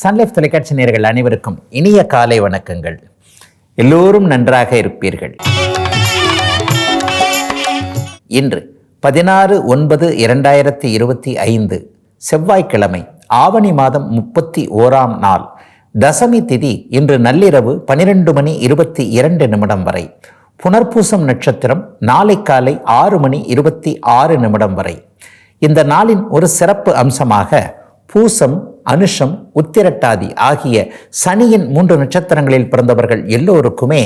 Sun Life தொலைக்காட்சி நேர்கள் அனைவருக்கும் இனிய காலை வணக்கங்கள். எல்லோரும் நன்றாக இருப்பீர்கள். இன்று பதினாறு ஒன்பது இரண்டாயிரத்தி இருபத்தி ஐந்து செவ்வாய்க்கிழமை ஆவணி மாதம் முப்பத்தி ஓராம் நாள். தசமி திதி இன்று நள்ளிரவு பனிரெண்டு மணி இருபத்தி இரண்டு நிமிடம் வரை. புனர்பூசம் நட்சத்திரம் நாளை காலை ஆறு மணி இருபத்தி ஆறு நிமிடம் வரை. இந்த நாளின் ஒரு சிறப்பு அம்சமாக பூசம் அனுஷம் உத்திரட்டாதி ஆகிய சனியின் மூன்று நட்சத்திரங்களில் பிறந்தவர்கள் எல்லோருக்குமே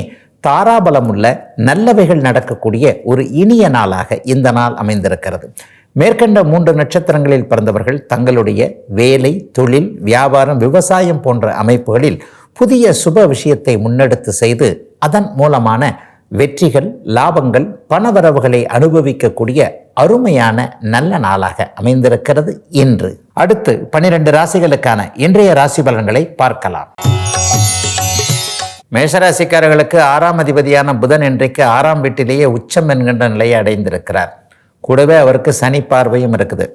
தாராபலம் உள்ள நல்லவைகள் நடக்கக்கூடிய ஒரு இனிய நாளாக இந்த நாள் அமைந்திருக்கிறது. மேற்கண்ட மூன்று நட்சத்திரங்களில் பிறந்தவர்கள் தங்களுடைய வேலை தொழில் வியாபாரம் விவசாயம் போன்ற அமைப்புகளில் புதிய சுப விஷயத்தை முன்னெடுத்து செய்து அதன் மூலமான வெற்றிகள் லாபங்கள் பணவரவுகளை அனுபவிக்கக்கூடிய அருமையான நல்ல நாளாக அமைந்திருக்கிறது இன்று. அடுத்து பனிரெண்டு ராசிகளுக்கான இன்றைய ராசி பலன்களை பார்க்கலாம். மேஷராசிக்காரர்களுக்கு ஆறாம் அதிபதியான புதன் இன்றைக்கு ஆறாம் வீட்டிலேயே உச்சம் என்கின்ற நிலையை அடைந்திருக்கிறார். கூடவே அவருக்கு சனி பார்வையும் இருக்குது.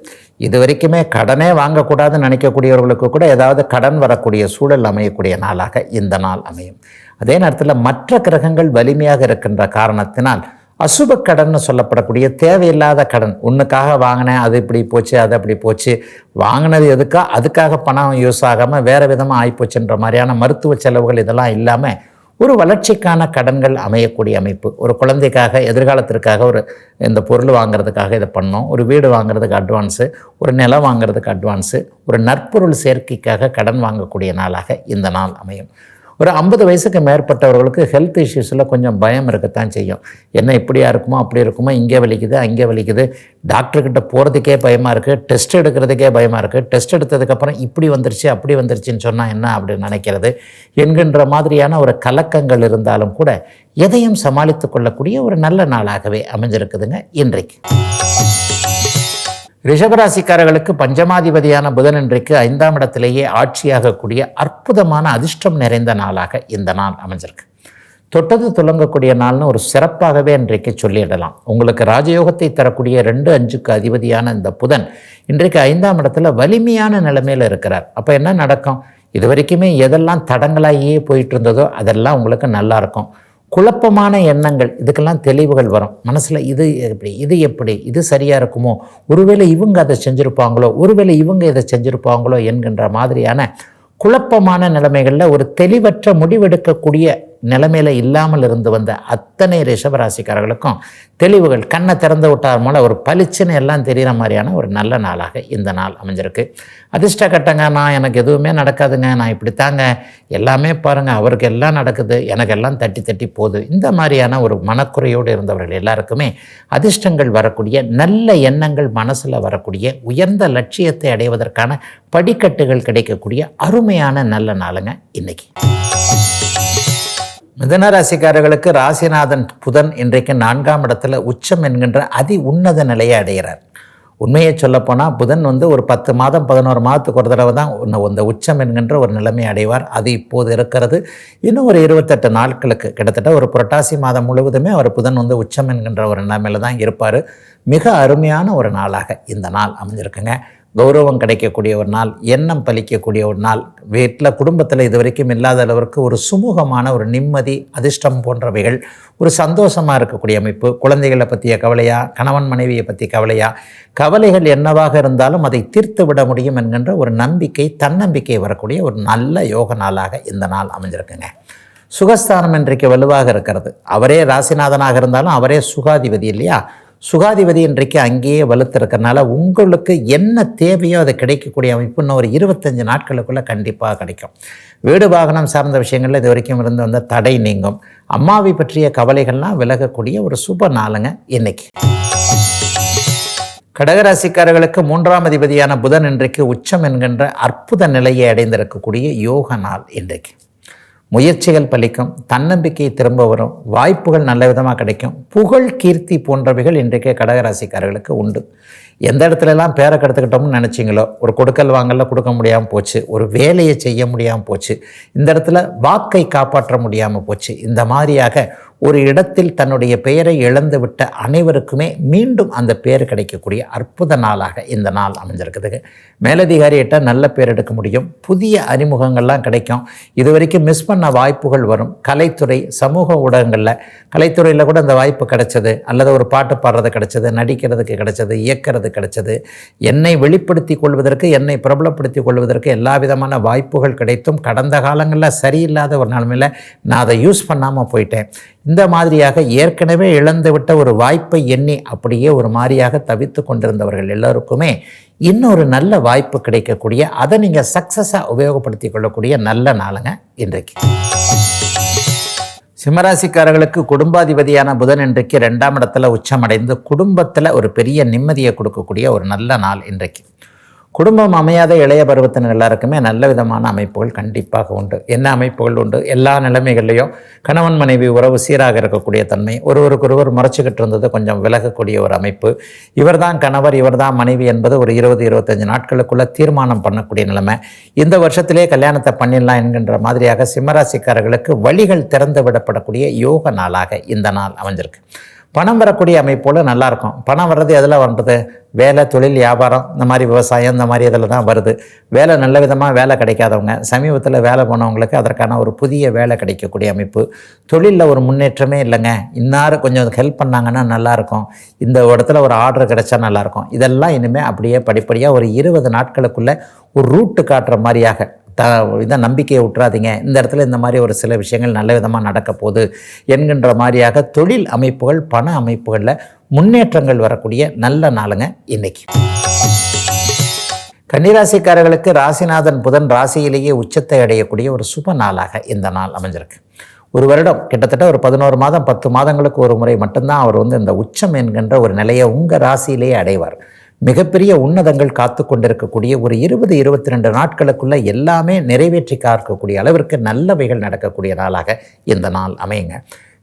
இது வரைக்குமே கடனே வாங்கக்கூடாதுன்னு நினைக்கக்கூடியவர்களுக்கு கூட ஏதாவது கடன் வரக்கூடிய சூழல் அமையக்கூடிய நாளாக இந்த நாள் அமையும். அதே நேரத்தில் மற்ற கிரகங்கள் வலிமையாக இருக்கின்ற காரணத்தினால் அசுப கடன் சொல்லப்படக்கூடிய தேவையில்லாத கடன். ஒன்றுக்காக வாங்கினேன் அது இப்படி போச்சு அது அப்படி போச்சு. வாங்கினது எதுக்கா? அதுக்காக பணம் யூஸ் ஆகாமல் வேறு விதமாக ஆகிப்போச்சுன்ற மாதிரியான மருத்துவ செலவுகள் இதெல்லாம் இல்லாமல் ஒரு வளர்ச்சிக்கான கடன்கள் அமையக்கூடிய அமைப்பு. ஒரு குழந்தைக்காக எதிர்காலத்திற்காக ஒரு இந்த பொருள் வாங்குறதுக்காக இதை பண்ணோம். ஒரு வீடு வாங்குறதுக்கு அட்வான்ஸு ஒரு நிலம் வாங்குறதுக்கு அட்வான்ஸு ஒரு நற்பொருள் சேர்க்கைக்காக கடன் வாங்கக்கூடிய நாளாக இந்த நாள் அமையும். ஒரு ஐம்பது வயசுக்கு மேற்பட்டவர்களுக்கு ஹெல்த் இஷ்யூஸில் கொஞ்சம் பயம் இருக்கத்தான் செய்யும். என்ன இப்படியா இருக்குமோ அப்படி இருக்குமோ இங்கே வலிக்குது அங்கே வலிக்குது. டாக்டர்கிட்ட போகிறதுக்கே பயமாக இருக்குது டெஸ்ட் எடுக்கிறதுக்கே பயமாக இருக்குது டெஸ்ட் எடுத்ததுக்கப்புறம் இப்படி வந்துருச்சு அப்படி வந்துருச்சுன்னு சொன்னால் என்ன அப்படின்னு நினைக்கிறது? என்கின்ற மாதிரியான ஒரு கலக்கங்கள் இருந்தாலும் கூட எதையும் சமாளித்து கொள்ளக்கூடிய ஒரு நல்ல நாளாகவே அமைஞ்சிருக்குதுங்க இன்றைக்கு. ரிஷபராசிக்காரர்களுக்கு பஞ்சமாதிபதியான புதன் இன்றைக்கு ஐந்தாம் இடத்திலேயே ஆட்சியாகக்கூடிய அற்புதமான அதிர்ஷ்டம் நிறைந்த நாளாக இந்த நாள் அமைஞ்சிருக்கு. தொட்டது துலங்கக்கூடிய நாள்னு ஒரு சிறப்பாகவே இன்றைக்கு சொல்லிடலாம். உங்களுக்கு ராஜயோகத்தை தரக்கூடிய ரெண்டு அஞ்சுக்கு அதிபதியான இந்த புதன் இன்றைக்கு ஐந்தாம் இடத்துல வலிமையான நிலைமையில் இருக்கிறார். அப்போ என்ன நடக்கும்? இது வரைக்குமே எதெல்லாம் தடங்களாகியே போயிட்டு இருந்ததோ அதெல்லாம் உங்களுக்கு நல்லா இருக்கும். குழப்பமான எண்ணங்கள் இதுக்கெல்லாம் தெளிவுகள் வரும். மனசில் இது எப்படி இது எப்படி இது சரியாக இருக்குமோ ஒருவேளை இவங்க அதை செஞ்சுருப்பாங்களோ ஒருவேளை இவங்க இதை செஞ்சுருப்பாங்களோ என்கின்ற மாதிரியான குழப்பமான நிலைமைகளில் ஒரு தெளிவற்ற முடிவெடுக்கக்கூடிய நிலைமையில் இல்லாமல் இருந்து வந்த அத்தனை ரிஷபராசிக்காரர்களுக்கும் தெளிவுகள் கண்ணை திறந்து விட்டார் மூலம் ஒரு பளிச்சுன்னு எல்லாம் தெரிகிற மாதிரியான ஒரு நல்ல நாளாக இந்த நாள் அமைஞ்சிருக்கு. அதிர்ஷ்ட கட்டங்க நான் எனக்கு எதுவுமே நடக்காதுங்க நான் இப்படித்தாங்க எல்லாமே பாருங்கள் அவருக்கு எல்லாம் நடக்குது எனக்கு எல்லாம் தட்டி தட்டி போகுது. இந்த மாதிரியான ஒரு மனக்குறையோடு இருந்தவர்கள் எல்லாருக்குமே அதிர்ஷ்டங்கள் வரக்கூடிய நல்ல எண்ணங்கள் மனசில் வரக்கூடிய உயர்ந்த லட்சியத்தை அடைவதற்கான படிக்கட்டுகள் கிடைக்கக்கூடிய அருமையான நல்ல நாளுங்க இன்னைக்கு. மிதன ராசிக்காரர்களுக்கு ராசிநாதன் புதன் இன்றைக்கு நான்காம் இடத்துல உச்சம் என்கின்ற அதி உன்னத நிலையை அடைகிறார். உண்மையை சொல்லப்போனால் புதன் வந்து ஒரு பத்து மாதம் பதினோரு மாதத்துக்கு ஒரு தடவை தான் இந்த உச்சம் என்கின்ற ஒரு நிலைமை அடைவார். அது இப்போது இருக்கிறது. இன்னும் ஒரு இருபத்தெட்டு நாட்களுக்கு கிட்டத்தட்ட ஒரு புரட்டாசி மாதம் முழுவதுமே அவர் புதன் வந்து உச்சம் என்கின்ற ஒரு நிலைமையில் தான் இருப்பார். மிக அருமையான ஒரு நாளாக இந்த நாள் அமைஞ்சிருக்குங்க. கௌரவம் கிடைக்கக்கூடிய ஒரு நாள் எண்ணம் பலிக்கக்கூடிய ஒரு நாள். வீட்டில் குடும்பத்தில் இது வரைக்கும் இல்லாத அளவிற்கு ஒரு சுமூகமான ஒரு நிம்மதி அதிர்ஷ்டம் போன்றவைகள் ஒரு சந்தோஷமாக இருக்கக்கூடிய அமைப்பு. குழந்தைகளை பற்றிய கவலையா கணவன் மனைவியை பற்றி கவலையா கவலைகள் என்னவாக இருந்தாலும் அதை தீர்த்து விட முடியும் என்கின்ற ஒரு நம்பிக்கை தன்னம்பிக்கை வரக்கூடிய ஒரு நல்ல யோக நாளாக இந்த நாள் அமைஞ்சிருக்குங்க. சுகஸ்தானம் இன்றைக்கு வலுவாக இருக்கிறது. அவரே ராசிநாதனாக இருந்தாலும் அவரே சுகாதிபதி இல்லையா? சுகாதிபதி இன்றைக்கு அங்கேயே வலுத்திருக்கிறனால உங்களுக்கு என்ன தேவையோ அது கிடைக்கக்கூடிய அமைப்பு இன்னும் ஒரு இருபத்தஞ்சு நாட்களுக்குள்ளே கண்டிப்பாக கிடைக்கும். வீடு வாகனம் சார்ந்த விஷயங்களில் இது வரைக்கும் இருந்து வந்த தடை நீங்கும். அம்மாவை பற்றிய கவலைகள்லாம் விலகக்கூடிய ஒரு சுப நாளுங்க இன்னைக்கு. கடகராசிக்காரர்களுக்கு மூன்றாம் அதிபதியான புதன் இன்றைக்கு உச்சம் என்கின்ற அற்புத நிலையை அடைந்திருக்கக்கூடிய யோக நாள் இன்றைக்கு. முயற்சிகள் பலிக்கும் தன்னம்பிக்கை திரும்ப வரும் வாய்ப்புகள் நல்ல விதமாக கிடைக்கும் புகழ் கீர்த்தி போன்றவைகள் இன்றைக்கே கடகராசிக்காரர்களுக்கு உண்டு. எந்த இடத்துலலாம் பேரை கெடுத்துக்கிட்டோம்னு நினச்சிங்களோ ஒரு கொடுக்கல் வாங்கல கொடுக்க முடியாமல் போச்சு ஒரு வேலையை செய்ய முடியாமல் போச்சு இந்த இடத்துல வாக்கை காப்பாற்ற முடியாமல் போச்சு இந்த மாதிரியாக ஒரு இடத்தில் தன்னுடைய பெயரை இழந்துவிட்ட அனைவருக்குமே மீண்டும் அந்த பெயர் கிடைக்கக்கூடிய அற்புத நாளாக இந்த நாள் அமைஞ்சிருக்குதுங்க மேலதிகாரியிட்ட நல்ல பேர் எடுக்க முடியும். புதிய அறிமுகங்கள்லாம் கிடைக்கும். இது வரைக்கும் மிஸ் பண்ண வாய்ப்புகள் வரும். கலைத்துறை சமூக ஊடகங்களில் கலைத்துறையில் கூட அந்த வாய்ப்பு கிடைச்சது. அல்லது ஒரு பாட்டு பாடுறது கிடைச்சது நடிக்கிறதுக்கு கிடைச்சது இயக்கிறது கிடைச்சது. என்னை வெளிப்படுத்தி கொள்வதற்கு என்னை பிரபலப்படுத்தி கொள்வதற்கு எல்லா விதமான வாய்ப்புகள் கிடைத்தும் கடந்த காலங்களில் சரியில்லாத ஒரு நிலைமையில் நான் அதை யூஸ் பண்ணாமல் போயிட்டேன். இந்த மாதிரியாக ஏற்கனவே இழந்துவிட்ட ஒரு வாய்ப்பை எண்ணி அப்படியே ஒரு மாதிரியாக தவித்து கொண்டிருந்தவர்கள் எல்லோருக்குமே இன்னொரு நல்ல வாய்ப்பு கிடைக்கக்கூடிய அதை நீங்கள் சக்ஸஸாக உபயோகப்படுத்தி கொள்ளக்கூடிய நல்ல நாளுங்க இன்றைக்கு. சிம்மராசிக்காரர்களுக்கு குடும்பாதிபதியான புதன் இன்றைக்கு ரெண்டாம் இடத்துல உச்சமடைந்து குடும்பத்தில் ஒரு பெரிய நிம்மதியை கொடுக்கக்கூடிய ஒரு நல்ல நாள் இன்றைக்கு. குடும்பம் அமையாத இளைய பருவத்தினர் எல்லாருக்குமே நல்ல விதமான அமைப்புகள் கண்டிப்பாக உண்டு. என்ன அமைப்புகள் உண்டு? எல்லா நிலைமைகள்லையும் கணவன் மனைவி உறவு சீராக இருக்கக்கூடிய தன்மை ஒருவருக்கொருவர் முறைச்சிக்கிட்டு இருந்தது கொஞ்சம் விலகக்கூடிய ஒரு அமைப்பு. இவர்தான் கணவர் இவர்தான் மனைவி என்பது ஒரு இருபது இருபத்தஞ்சு நாட்களுக்குள்ளே தீர்மானம் பண்ணக்கூடிய நிலைமை. இந்த வருஷத்திலே கல்யாணத்தை பண்ணிடலாம் என்கின்ற மாதிரியாக சிம்மராசிக்காரர்களுக்கு வழிகள் திறந்து விடப்படக்கூடிய யோக நாளாக இந்த நாள் அமைஞ்சிருக்கு. பணம் வரக்கூடிய அமைப்போல் நல்லாயிருக்கும். பணம் வர்றது எதில் வர்றது? வேலை தொழில் வியாபாரம் இந்த மாதிரி விவசாயம் இந்த மாதிரி இதில் தான் வருது. வேலை நல்ல விதமாக வேலை கிடைக்காதவங்க சமீபத்தில் வேலை போனவங்களுக்கு அதற்கான ஒரு புதிய வேலை கிடைக்கக்கூடிய அமைப்பு. தொழிலில் ஒரு முன்னேற்றமே இல்லைங்க. இன்னார் கொஞ்சம் ஹெல்ப் பண்ணாங்கன்னா நல்லாயிருக்கும். இந்த இடத்துல ஒரு ஆர்டர் கிடைச்சா நல்லாயிருக்கும். இதெல்லாம் இனிமேல் அப்படியே படிப்படியாக ஒரு இருபது நாட்களுக்குள்ளே ஒரு ரூட்டு காட்டுற மாதிரியாக த இதை நம்பிக்கையை விட்டுறாதீங்க இந்த இடத்துல இந்த மாதிரி ஒரு சில விஷயங்கள் நல்ல விதமாக நடக்க போகுது என்கின்ற மாதிரியாக தொழில் அமைப்புகள் பண அமைப்புகளில் முன்னேற்றங்கள் வரக்கூடிய நல்ல நாளுங்க இன்னைக்கு. கன்னிராசிக்காரர்களுக்கு ராசிநாதன் புதன் ராசியிலேயே உச்சத்தை அடையக்கூடிய ஒரு சுப நாளாக இந்த நாள் அமைஞ்சிருக்கு. ஒரு வருடம் கிட்டத்தட்ட ஒரு பதினோரு மாதம் பத்து மாதங்களுக்கு ஒரு முறை மட்டும்தான் அவர் வந்து இந்த உச்சம் என்கின்ற ஒரு நிலையை உங்கள் ராசியிலேயே அடைவார். மிகப்பெரிய உன்னதங்கள் காத்து கொண்டிருக்கக்கூடிய ஒரு இருபது இருபத்தி ரெண்டு நாட்களுக்குள்ள எல்லாமே நிறைவேற்றி காக்கக்கூடிய அளவிற்கு நல்லவைகள் நடக்கக்கூடிய நாளாக இந்த நாள் அமையுங்க.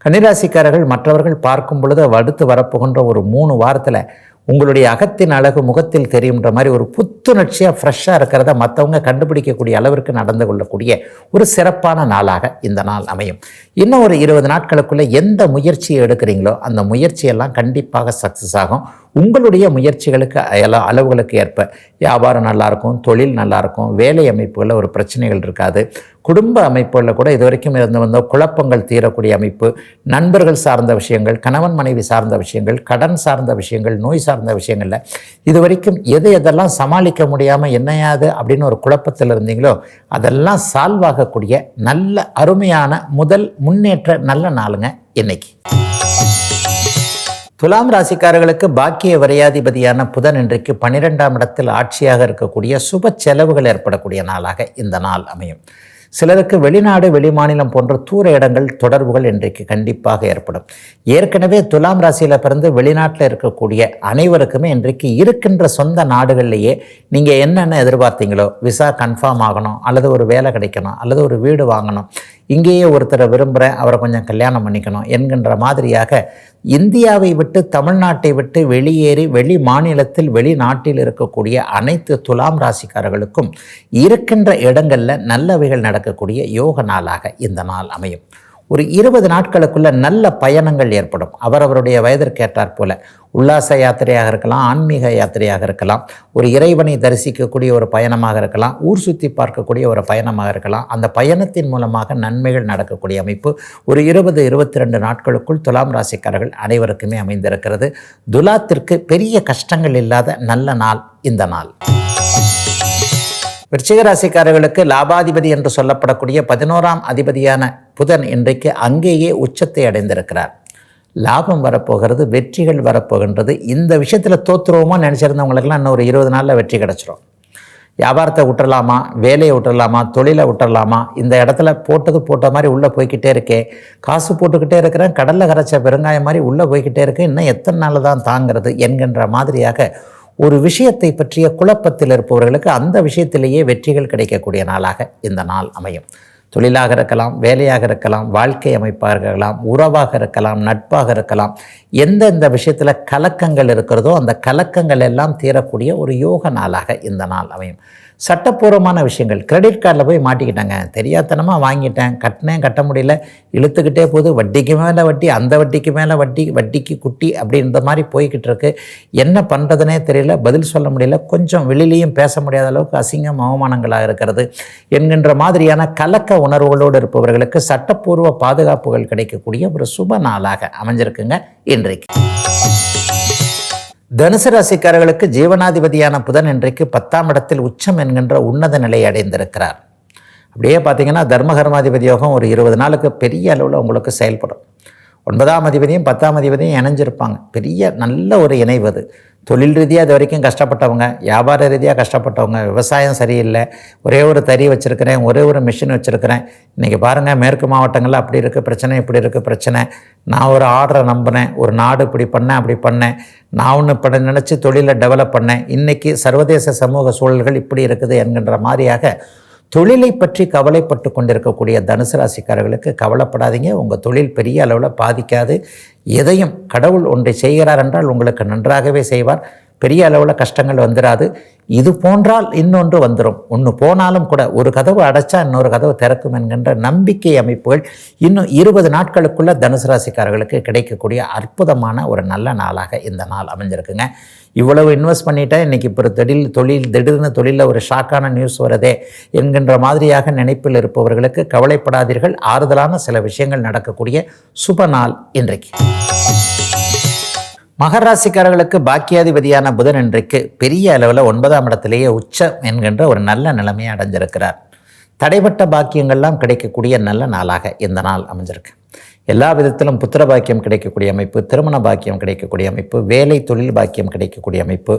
கன்னிராசிக்காரர்கள் மற்றவர்கள் பார்க்கும் பொழுது அடுத்து வரப்போகின்ற ஒரு மூணு வாரத்தில் உங்களுடைய அகத்தின் அழகு முகத்தில் தெரியுன்ற மாதிரி ஒரு புத்துணர்ச்சியாக ஃப்ரெஷ்ஷாக இருக்கிறத மற்றவங்க கண்டுபிடிக்கக்கூடிய அளவிற்கு நடந்து கொள்ளக்கூடிய ஒரு சிறப்பான நாளாக இந்த நாள் அமையும். இன்னும் ஒரு இருபது நாட்களுக்குள்ளே எந்த முயற்சியை எடுக்கிறீங்களோ அந்த முயற்சியெல்லாம் கண்டிப்பாக சக்ஸஸ் ஆகும். உங்களுடைய முயற்சிகளுக்கு எல்லாம் அளவுகளுக்கு ஏற்ப வியாபாரம் நல்லாயிருக்கும் தொழில் நல்லாயிருக்கும் வேலை அமைப்புகளில் ஒரு பிரச்சனைகள் இருக்காது. குடும்ப அமைப்புகளில் கூட இது வரைக்கும் இருந்து வந்த குழப்பங்கள் தீரக்கூடிய அமைப்பு நண்பர்கள் சார்ந்த விஷயங்கள் கணவன் மனைவி சார்ந்த விஷயங்கள் கடன் சார்ந்த விஷயங்கள் நோய் சார்ந்த விஷயங்களில் இது வரைக்கும் எது எதெல்லாம் சமாளிக்க முடியாமல் என்னையாது அப்படின்னு ஒரு குழப்பத்தில் இருந்தீங்களோ அதெல்லாம் சால்வ் ஆகக்கூடிய நல்ல அருமையான முதல் முன்னேற்ற நல்ல நாளுங்க இன்னைக்கு. துலாம் ராசிக்காரர்களுக்கு பாக்கிய வரையாதிபதியான புதன் இன்றைக்கு பன்னிரெண்டாம் இடத்தில் ஆட்சியாக இருக்கக்கூடிய சுப செலவுகள் ஏற்படக்கூடிய நாளாக இந்த நாள் அமையும். சிலருக்கு வெளிநாடு வெளிமாநிலம் போன்ற தூர இடங்கள் தொடர்புகள் இன்றைக்கு கண்டிப்பாக ஏற்படும். ஏற்கனவே துலாம் ராசியில் பிறந்து வெளிநாட்டில் இருக்கக்கூடிய அனைவருக்குமே இன்றைக்கு இருக்கின்ற சொந்த நாடுகள்லேயே நீங்கள் என்னென்ன எதிர்பார்த்தீங்களோ விசா கன்ஃபார்ம் ஆகணும் அல்லது ஒரு வேலை கிடைக்கணும் அல்லது ஒரு வீடு வாங்கணும் இங்கேயே ஒருத்தரை விரும்புகிறேன் அவரை கொஞ்சம் கல்யாணம் பண்ணிக்கணும் என்கின்ற மாதிரியாக இந்தியாவை விட்டு தமிழ்நாட்டை விட்டு வெளியேறி வெளி மாநிலத்தில் வெளிநாட்டில் இருக்கக்கூடிய அனைத்து துலாம் ராசிக்காரர்களுக்கும் இருக்கின்ற இடங்களில் நல்லவைகள் நடக்கக்கூடிய யோக நாளாக இந்த நாள் அமையும். ஒரு இருபது நாட்களுக்குள்ள நல்ல பயணங்கள் ஏற்படும். அவரவருடைய வயதிற்கேற்றாற் போல உல்லாச யாத்திரையாக இருக்கலாம் ஆன்மீக யாத்திரையாக இருக்கலாம் ஒரு இறைவனை தரிசிக்கக்கூடிய ஒரு பயணமாக இருக்கலாம் ஊர் சுற்றி பார்க்கக்கூடிய ஒரு பயணமாக இருக்கலாம். அந்த பயணத்தின் மூலமாக நன்மைகள் நடக்கக்கூடிய அமைப்பு ஒரு இருபது இருபத்தி ரெண்டு நாட்களுக்குள் துலாம் ராசிக்காரர்கள் அனைவருக்குமே அமைந்திருக்கிறது. துலாத்திற்கு பெரிய கஷ்டங்கள் இல்லாத நல்ல நாள் இந்த நாள். விருச்சிகராசிக்காரர்களுக்கு லாபாதிபதி என்று சொல்லப்படக்கூடிய பதினோராம் அதிபதியான புதன் இன்றைக்கு அங்கேயே உச்சத்தை அடைந்திருக்கிறார். லாபம் வரப்போகிறது வெற்றிகள் வரப்போகின்றது. இந்த விஷயத்தில் தோற்றுருவோமோ நினச்சிருந்தவங்களுக்கெல்லாம் இன்னும் ஒரு இருபது நாளில் வெற்றி கிடச்சிரும். வியாபாரத்தை விட்டுறலாமா? வேலையை விட்டுறலாமா? தொழிலை விட்டுறலாமா? இந்த இடத்துல போட்டது போட்ட மாதிரி உள்ளே போய்கிட்டே இருக்கே. காசு போட்டுக்கிட்டே இருக்கிறேன் கடலில் கரைச்ச பெருங்காயம் மாதிரி உள்ளே போய்கிட்டே இருக்கேன் இன்னும் எத்தனை நாள் தான் தாங்கிறது என்கின்ற மாதிரியாக ஒரு விஷயத்தை பற்றிய குழப்பத்தில் இருப்பவர்களுக்கு அந்த விஷயத்திலேயே வெற்றிகள் கிடைக்கக்கூடிய நாளாக இந்த நாள் அமையும். தொழிலாக இருக்கலாம் வேலையாக இருக்கலாம் வாழ்க்கை அமைப்பாக இருக்கலாம் உறவாக இருக்கலாம் நட்பாக இருக்கலாம் எந்தெந்த விஷயத்தில் கலக்கங்கள் இருக்கிறதோ அந்த கலக்கங்கள் எல்லாம் தீரக்கூடிய ஒரு யோக நாளாக இந்த நாள் அமையும். சட்டப்பூர்வமான விஷயங்கள். கிரெடிட் கார்டில் போய் மாட்டிக்கிட்டாங்க. தெரியாதனமாக வாங்கிட்டேன். கட்டினேன் கட்ட முடியல. இழுத்துக்கிட்டே போகுது. வட்டிக்கு மேலே வட்டி அந்த வட்டிக்கு மேலே வட்டி வட்டிக்கு குட்டி அப்படின்ற மாதிரி போய்கிட்டு இருக்கு. என்ன பண்ணுறதுனே தெரியல. பதில் சொல்ல முடியல. கொஞ்சம் வெளியிலையும் பேச முடியாத அளவுக்கு அசிங்கம் அவமானங்களாக இருக்கிறது. என்கின்ற மாதிரியான கலக்க உணர்வுகளோடு இருப்பவர்களுக்கு சட்டப்பூர்வ பாதுகாப்புகள் கிடைக்கக்கூடிய ஒரு சுப நாளாக அமைஞ்சிருக்குங்க இன்றைக்கு. தனுசு ராசிக்காரர்களுக்கு ஜீவனாதிபதியான புதன் இன்றைக்கு பத்தாம் இடத்தில் உச்சம் என்கின்ற உன்னத நிலையை அடைந்திருக்கிறார். அப்படியே பார்த்தீங்கன்னா தர்மகர்மாதிபதி யோகம் ஒரு இருபது நாளுக்கு பெரிய அளவில் உங்களுக்கு செயல்படும். ஒன்பதாம் அதிபதியும் பத்தாம் அதிபதியும் இணைஞ்சிருப்பாங்க. பெரிய நல்ல ஒரு இணைவு அது. தொழில் ரீதியாக இது வரைக்கும் கஷ்டப்பட்டவங்க வியாபார ரீதியாக கஷ்டப்பட்டவங்க விவசாயம் சரியில்லை ஒரே ஒரு தறி வச்சுருக்கிறேன் ஒரே ஒரு மிஷின் வச்சுருக்கிறேன். இன்றைக்கி பாருங்கள் மேற்கு மாவட்டங்களில் அப்படி இருக்குது பிரச்சனை இப்படி இருக்குது பிரச்சனை. நான் ஒரு ஆர்டரை நம்பினேன் ஒரு நாடு இப்படி பண்ணேன் அப்படி பண்ணேன். நான் ஒன்று பண்ண நினச்சி தொழிலை டெவலப் பண்ணேன். இன்றைக்கி சர்வதேச சமூக சூழல்கள் இப்படி இருக்குது என்கின்ற மாதிரியாக தொழிலை பற்றி கவலைப்பட்டு கொண்டிருக்கக்கூடிய தனுசு ராசிக்காரர்களுக்கு கவலைப்படாதீங்க. உங்கள் தொழில் பெரிய அளவில் பாதிக்காது. எதையும் கடவுள் ஒன்றை செய்கிறார் என்றால் உங்களுக்கு நன்றாகவே செய்வார். பெரிய அளவில் கஷ்டங்கள் வந்துடாது இது போன்றால் இன்னொன்று வந்துடும் ஒன்று போனாலும் கூட ஒரு கதவு அடைச்சா இன்னொரு கதவு திறக்கும் என்கின்ற நம்பிக்கை அமைப்புகள் இன்னும் இருபது நாட்களுக்குள்ள தனுசு ராசிக்காரர்களுக்கு கிடைக்கக்கூடிய அற்புதமான ஒரு நல்ல நாளாக இந்த நாள் அமைஞ்சிருக்குங்க. இவ்வளவு இன்வெஸ்ட் பண்ணிட்டேன் இன்றைக்கி இப்போ தொழில் தொழில் திடீர்னு தொழிலில் ஒரு ஷாக்கான நியூஸ் வருதே என்கின்ற மாதிரியாக நினைப்பில் இருப்பவர்களுக்கு கவலைப்படாதீர்கள். ஆறுதலான சில விஷயங்கள் நடக்கக்கூடிய சுப நாள் இன்றைக்கு. மகராசிக்காரர்களுக்கு பாக்கியாதிபதியான புதன் இன்றைக்கு பெரிய அளவில் ஒன்பதாம் இடத்திலேயே உச்சம் என்கின்ற ஒரு நல்ல நிலைமையை அடைஞ்சிருக்கிறார். தடைப்பட்ட பாக்கியங்கள்லாம் கிடைக்கக்கூடிய நல்ல நாளாக இந்த நாள் அமைஞ்சிருக்கு. எல்லா விதத்திலும் புத்திர பாக்கியம் கிடைக்கக்கூடிய அமைப்பு திருமண பாக்கியம் கிடைக்கக்கூடிய அமைப்பு வேலை தொழில் பாக்கியம் கிடைக்கக்கூடிய அமைப்பு.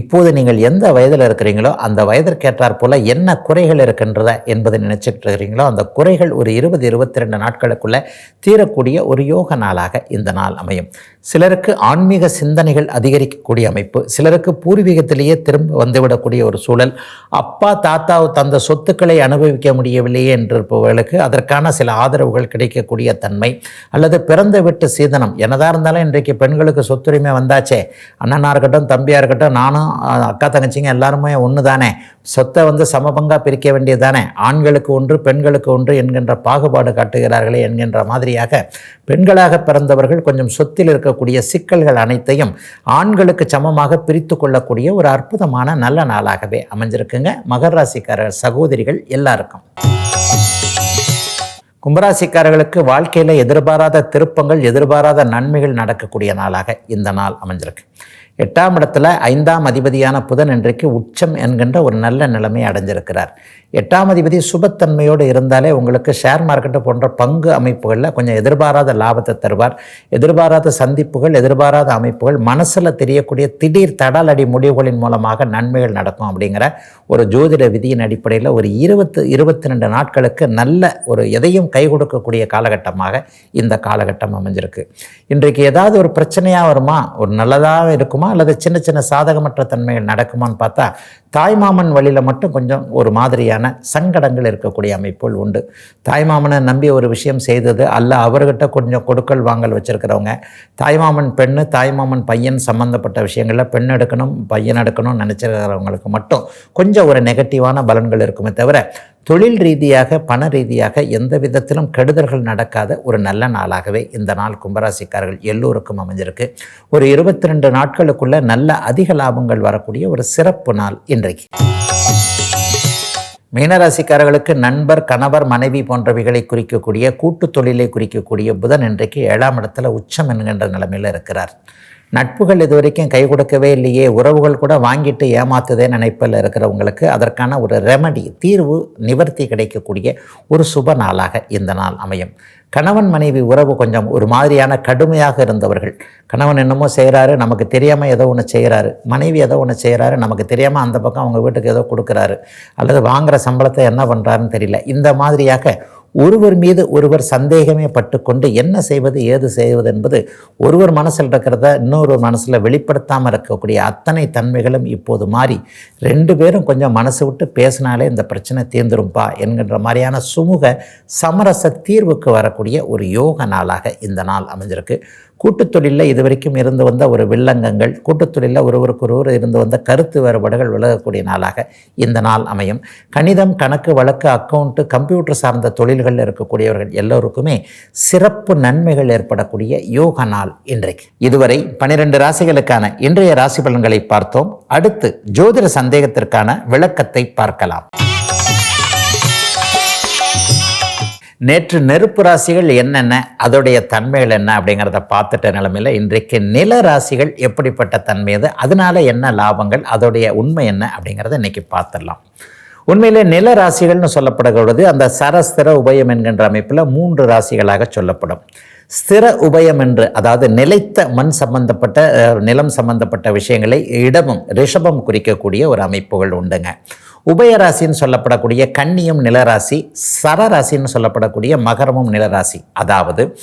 இப்போது நீங்கள் எந்த வயதில் இருக்கிறீங்களோ அந்த வயதிற்கேற்றார் போல என்ன குறைகள் இருக்கின்றத என்பதை நினைச்சிட்டு இருக்கிறீங்களோ அந்த குறைகள் ஒரு இருபது இருபத்தி ரெண்டு நாட்களுக்குள்ள தீரக்கூடிய ஒரு யோக நாளாக இந்த நாள் அமையும். சிலருக்கு ஆன்மீக சிந்தனைகள் அதிகரிக்கக்கூடிய அமைப்பு சிலருக்கு பூர்வீகத்திலேயே திரும்ப வந்துவிடக்கூடிய ஒரு சூழல். அப்பா தாத்தா தந்த சொத்துக்களை அனுபவிக்க முடியவில்லையே என்றிருப்பவர்களுக்கு அதற்கான சில ஆதரவுகள் கிடைக்கக்கூடிய தன்மை. அல்லது பிறந்த விட்டு சீதனம். என்னதான் இருந்தாலும் இன்றைக்கு பெண்களுக்கு சொத்துரிமை வந்தாச்சே. அண்ணனாக இருக்கட்டும் தம்பியாக இருக்கட்டும் நானும் அஹ், அக்கா தங்கச்சிங்க எல்லாருமே ஒன்று தானே சொத்தை வந்து சமபங்காக பிரிக்க வேண்டியது தானே ஆண்களுக்கு ஒன்று பெண்களுக்கு ஒன்று என்கின்ற பாகுபாடு காட்டுகிறார்களே என்கின்ற மாதிரியாக பெண்களாக பிறந்தவர்கள் கொஞ்சம் சொத்தில் இருக்கக்கூடிய சிக்கல்கள் அனைத்தையும் ஆண்களுக்கு சமமாக பிரித்து கொள்ளக்கூடிய ஒரு அற்புதமான நல்ல நாளாகவே அமைஞ்சிருக்குங்க. மகர சகோதரிகள் எல்லாருக்கும். கும்பராசிக்காரர்களுக்கு வாழ்க்கையில் எதிர்பாராத திருப்பங்கள் எதிர்பாராத நன்மைகள் நடக்கக்கூடிய நாளாக இந்த நாள் அமைஞ்சிருக்கு. எட்டாம் இடத்துல ஐந்தாம் அதிபதியான புதன் இன்றைக்கு உச்சம் என்கின்ற ஒரு நல்ல நிலைமை அடைஞ்சிருக்கிறார். எட்டாம் அதிபதி சுபத்தன்மையோடு இருந்தாலே உங்களுக்கு ஷேர் மார்க்கெட்டு போன்ற பங்கு அமைப்புகளில் கொஞ்சம் எதிர்பாராத லாபத்தை தருவார். எதிர்பாராத சந்திப்புகள் எதிர்பாராத அமைப்புகள் மனசில் தெரியக்கூடிய திடீர் தடாலடி முடிவுகளின் மூலமாக நன்மைகள் நடக்கும் அப்படிங்கிற ஒரு ஜோதிட விதியின் அடிப்படையில் ஒரு இருபத்து இருபத்தி ரெண்டு நாட்களுக்கு நல்ல ஒரு எதையும் கை கொடுக்கக்கூடிய காலகட்டமாக இந்த காலகட்டம் அமைஞ்சிருக்கு. இன்றைக்கு ஏதாவது ஒரு பிரச்சனையாக வருமா? ஒரு நல்லதாக இருக்குமா? அல்லது சின்ன சின்ன சாதகமற்ற தன்மைகள் நடக்குமான்னு பார்த்தா தாய்மாமன் வழியில் மட்டும் கொஞ்சம் ஒரு மாதிரியான சங்கடங்கள் இருக்கக்கூடிய அமைப்புகள் உண்டு. தாய்மாமனை நம்பி ஒரு விஷயம் செய்தது அல்ல அவர்கிட்ட கொஞ்சம் கொடுக்கல் வாங்கல் வச்சுருக்கிறவங்க. தாய்மாமன் பெண்ணு தாய்மாமன் பையன் சம்மந்தப்பட்ட விஷயங்களில் பெண் எடுக்கணும் பையன் எடுக்கணும்னு நினச்சிருக்கிறவங்களுக்கு மட்டும் கொஞ்சம் ஒரு நெகட்டிவான பலன்கள் இருக்குமே தவிர தொழில் ரீதியாக பண ரீதியாக எந்த விதத்திலும் கெடுதல்கள் நடக்காத ஒரு நல்ல நாளாகவே இந்த நாள் கும்பராசிக்காரர்கள் எல்லோருக்கும் அமைஞ்சிருக்கு. ஒரு இருபத்தி ரெண்டு நாட்களுக்குள்ள நல்ல அதிக லாபங்கள் வரக்கூடிய ஒரு சிறப்பு நாள் இன்றைக்கு. மீனராசிக்காரர்களுக்கு நண்பர் கணவர் மனைவி போன்றவைகளை குறிக்கக்கூடிய கூட்டு தொழிலை குறிக்கக்கூடிய புதன் இன்றைக்கு ஏழாம் இடத்துல உச்சம் என்கின்ற நிலைமையில் இருக்கிறார். நட்புகள் இது வரைக்கும் கை கொடுக்கவே இல்லையே. உறவுகள் கூட வாங்கிட்டு ஏமாத்துதே நினைப்பில் இருக்கிறவங்களுக்கு அதற்கான ஒரு ரெமடி தீர்வு நிவர்த்தி கிடைக்கக்கூடிய ஒரு சுப நாளாக இந்த நாள் அமையும். கணவன் மனைவி உறவு கொஞ்சம் ஒரு மாதிரியான கடுமையாக இருந்தவர்கள். கணவன் என்னமோ செய்கிறாரு நமக்கு தெரியாமல் ஏதோ ஒன்று செய்கிறாரு மனைவி ஏதோ ஒன்று செய்கிறாரு நமக்கு தெரியாமல் அந்த பக்கம் அவங்க வீட்டுக்கு ஏதோ கொடுக்குறாரு. அல்லது வாங்குகிற சம்பளத்தை என்ன பண்ணுறாருன்னு தெரியல. இந்த மாதிரியாக ஒருவர் மீது ஒருவர் சந்தேகமே பட்டுக்கொண்டு என்ன செய்வது ஏது செய்வது என்பது ஒருவர் மனசில் இருக்கிறத இன்னொரு மனசில் வெளிப்படுத்தாமல் இருக்கக்கூடிய அத்தனை தன்மைகளும் இப்போது மாறி ரெண்டு பேரும் கொஞ்சம் மனசு விட்டு பேசினாலே இந்த பிரச்சனை தீர்ந்துரும்பா என்கின்ற மாதிரியான சுமூக சமரச தீர்வுக்கு வரக்கூடிய ஒரு யோக நாளாக இந்த நாள் அமைஞ்சிருக்கு. கூட்டுத்தொழிலில் இதுவரைக்கும் இருந்து வந்த ஒரு வில்லங்கங்கள் கூட்டுத்தொழிலில் ஒருவருக்கு ஒருவர் இருந்து வந்த கருத்து வேறுபாடுகள் விலகக்கூடிய நாளாக இந்த நாள் அமையும். கணிதம் கணக்கு வழக்கு அக்கௌண்ட்டு கம்ப்யூட்டர் சார்ந்த தொழில்களில் இருக்கக்கூடியவர்கள் எல்லோருக்குமே சிறப்பு நன்மைகள் ஏற்படக்கூடிய யோக நாள் இன்றைக்கு. இதுவரை பனிரெண்டு ராசிகளுக்கான இன்றைய ராசி பலன்களை பார்த்தோம். அடுத்து ஜோதிட சந்தேகத்திற்கான விளக்கத்தை பார்க்கலாம். நேற்று நெருப்பு ராசிகள் என்னென்ன அதோடைய தன்மைகள் என்ன அப்படிங்கிறத பார்த்துட்ட நிலமையில் இன்றைக்கு நில ராசிகள் எப்படிப்பட்ட தன்மை அது அதனால என்ன லாபங்கள் அதோடைய உண்மை என்ன அப்படிங்கிறத இன்னைக்கு பார்த்துடலாம். உண்மையிலே நில ராசிகள்னு சொல்லப்படுகிறது அந்த சரஸ்திர உபயம் என்கின்ற அமைப்பில் மூன்று ராசிகளாக சொல்லப்படும். ஸ்திர உபயம் என்று அதாவது நிலைத்த மண் சம்பந்தப்பட்ட நிலம் சம்பந்தப்பட்ட விஷயங்களை இடமும் ரிஷபம் குறிக்கக்கூடிய ஒரு அமைப்புகள் உண்டுங்க. உபயராசின்னு சொல்லப்படக்கூடிய கன்னியும் நிலராசி சரராசின்னு சொல்லப்படக்கூடிய மகரமும் நிலராசி. அதாவது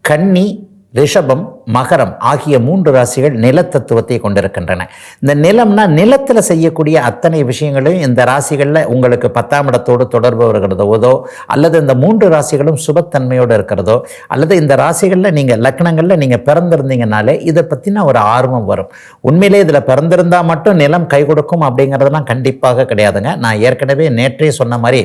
கன்னி ரிஷபம் மகரம் ஆகிய மூன்று ராசிகள் நிலத்தத்துவத்தை கொண்டிருக்கின்றன. இந்த நிலம்னா நிலத்தில் செய்யக்கூடிய அத்தனை விஷயங்களையும் இந்த ராசிகளில் உங்களுக்கு பத்தாம் இடத்தோடு தொடர்பு வருகிறதோ அல்லது இந்த மூன்று ராசிகளும் சுபத்தன்மையோடு இருக்கிறதோ அல்லது இந்த ராசிகளில் நீங்கள் லக்னங்களில் நீங்கள் பிறந்திருந்தீங்கனாலே இதை பற்றின ஒரு ஆர்வம் வரும். உண்மையிலே இதில் பிறந்திருந்தா மட்டும் நிலம் கை கொடுக்கும் அப்படிங்கிறதெல்லாம் கண்டிப்பாக கிடையாதுங்க. நான் ஏற்கனவே நேற்றே சொன்ன மாதிரி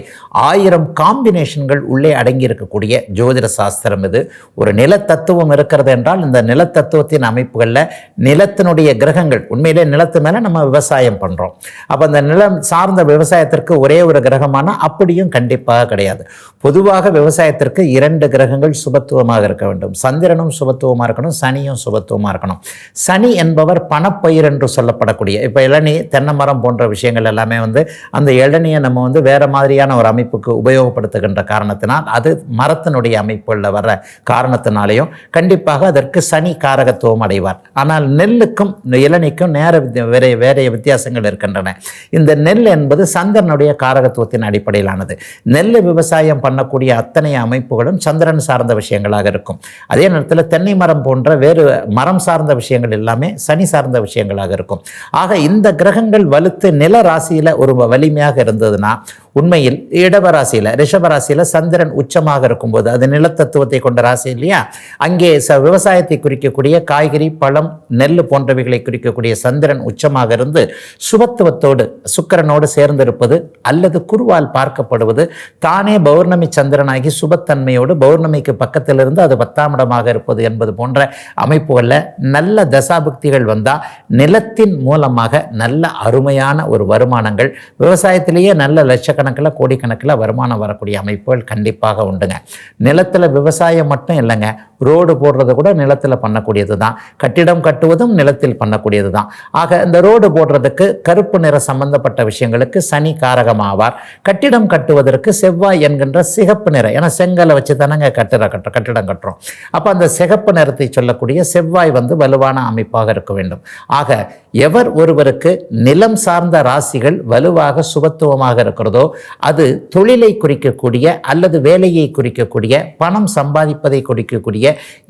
ஆயிரம் காம்பினேஷன்கள் உள்ளே அடங்கி இருக்கக்கூடிய ஜோதிட சாஸ்திரம் இது. ஒரு நிலத்தத்துவம் இருக்கிறது என்றால் இந்த நிலத்தத்துவத்தின் அமைப்புகளில் நிலத்தினுடைய கிரகங்கள். உண்மையிலே நிலத்து மேலே நம்ம விவசாயம் பண்ணுறோம் அப்போ அந்த நிலம் சார்ந்த விவசாயத்திற்கு ஒரே ஒரு கிரகமான அப்படியும் கண்டிப்பாக கிடையாது. பொதுவாக விவசாயத்திற்கு இரண்டு கிரகங்கள் சுபத்துவமாக இருக்க வேண்டும். சந்திரனும் சுபத்துவமாக இருக்கணும் சனியும் சுபத்துவமாக இருக்கணும். சனி என்பவர் பணப்பயிர் என்று சொல்லப்படக்கூடிய இப்போ இளநீ தென்னை மரம் போன்ற விஷயங்கள் எல்லாமே வந்து அந்த இளநியை நம்ம வந்து வேறு மாதிரியான ஒரு அமைப்புக்கு உபயோகப்படுத்துகின்ற காரணத்தினால் அது மரத்தினுடைய அமைப்புகளில் வர்ற காரணத்தினாலேயும் கண்டிப்பாக அதற்கு சனி காரகத்துவம் அடைவார். ஆனால் நெல்லுக்கும் இளநிக்கும் நேர வேற வேறைய வித்தியாசங்கள் இருக்கின்றன. இந்த நெல் என்பது சந்திரனுடைய காரகத்துவத்தின் அடிப்படையிலானது. நெல் விவசாயம் பண்ணக்கூடிய அத்தனை அமைப்புகளும் சந்திரன் சார்ந்த விஷயங்களாக இருக்கும். அதே நேரத்தில் தென்னை மரம் போன்ற வேறு மரம் சார்ந்த விஷயங்கள் எல்லாமே சனி சார்ந்த விஷயங்களாக இருக்கும். ஆக இந்த கிரகங்கள் வலுத்து நில ராசியில் ஒரு வலிமையாக இருந்ததுன்னா உண்மையில் இடவராசியில் ரிஷபராசியில் சந்திரன் உச்சமாக இருக்கும்போது அது நிலத்தத்துவத்தை கொண்ட ராசி இல்லையா? அங்கே ச விவசாயத்தை குறிக்கக்கூடிய காய்கறி பழம் நெல் போன்றவைகளை குறிக்கக்கூடிய சந்திரன் உச்சமாக இருந்து சுபத்துவத்தோடு சுக்கரனோடு சேர்ந்திருப்பது அல்லது குருவால் பார்க்கப்படுவது தானே பௌர்ணமி சந்திரனாகி சுபத்தன்மையோடு பௌர்ணமிக்கு பக்கத்தில் இருந்து அது பத்தாம் இடமாக இருப்பது என்பது போன்ற அமைப்புகளில் நல்ல தசாபுக்திகள் வந்தால் நிலத்தின் மூலமாக நல்ல அருமையான ஒரு வருமானங்கள் விவசாயத்திலேயே நல்ல லட்சக்கணக்கில் கோடிக்கணக்கில் வருமானம் வரக்கூடிய அமைப்புகள் கண்டிப்பாக உண்டுங்க. நிலத்தில் விவசாயம் மட்டும் இல்லைங்க. ரோடு போடுறது கூட நிலத்தில் பண்ணக்கூடியது தான் கட்டிடம் கட்டுவதும் நிலத்தில் பண்ணக்கூடியது தான் ஆக இந்த ரோடு போடுறதுக்கு கருப்பு நிற சம்பந்தப்பட்ட விஷயங்களுக்கு சனி காரகமாவார். கட்டிடம் கட்டுவதற்கு செவ்வாய் என்கின்ற சிகப்பு நிறம் ஏன்னா செங்கலை வச்சு தானங்க கட்டிட கட்ட கட்டிடம் கட்டுறோம். அப்போ அந்த சிகப்பு நிறத்தை சொல்லக்கூடிய செவ்வாய் வந்து வலுவான அமைப்பாக இருக்க வேண்டும். ஆக எவர் ஒருவருக்கு நிலம் சார்ந்த ராசிகள் வலுவாக சுபத்துவமாக இருக்கிறதோ அது தொழிலை குறிக்கக்கூடிய அல்லது வேலையை குறிக்கக்கூடிய பணம் சம்பாதிப்பதை குறிக்கக்கூடிய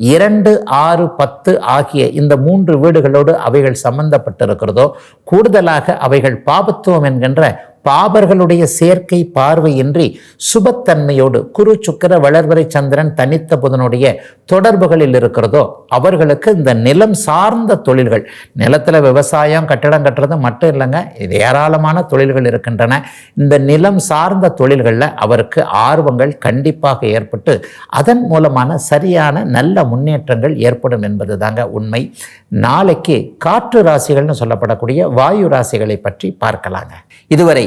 இரண்டு ஆறு பத்து ஆகிய இந்த மூன்று வீடுகளோடு அவைகள் சம்பந்தப்பட்டிருக்கிறதோ கூடுதலாக அவைகள் பாபத்துவம் என்கின்ற பாபர்களுடைய சேர்க்கை பார்வையின்றி சுபத்தன்மையோடு குரு சுக்கிர வளர்வரை சந்திரன் தனித்த புதனுடைய தொடர்புகளில் இருக்கிறதோ அவர்களுக்கு இந்த நிலம் சார்ந்த தொழில்கள் நிலத்தில் விவசாயம் கட்டடம் கட்டுறது மட்டும் இல்லைங்க இது ஏராளமான தொழில்கள் இருக்கின்றன. இந்த நிலம் சார்ந்த தொழில்களில் அவருக்கு ஆர்வங்கள் கண்டிப்பாக ஏற்பட்டு அதன் மூலமான சரியான நல்ல முன்னேற்றங்கள் ஏற்படும் என்பது தாங்க உண்மை. நாளைக்கு காற்று ராசிகள்னு சொல்லப்படக்கூடிய வாயு ராசிகளை பற்றி பார்க்கலாங்க. இதுவரை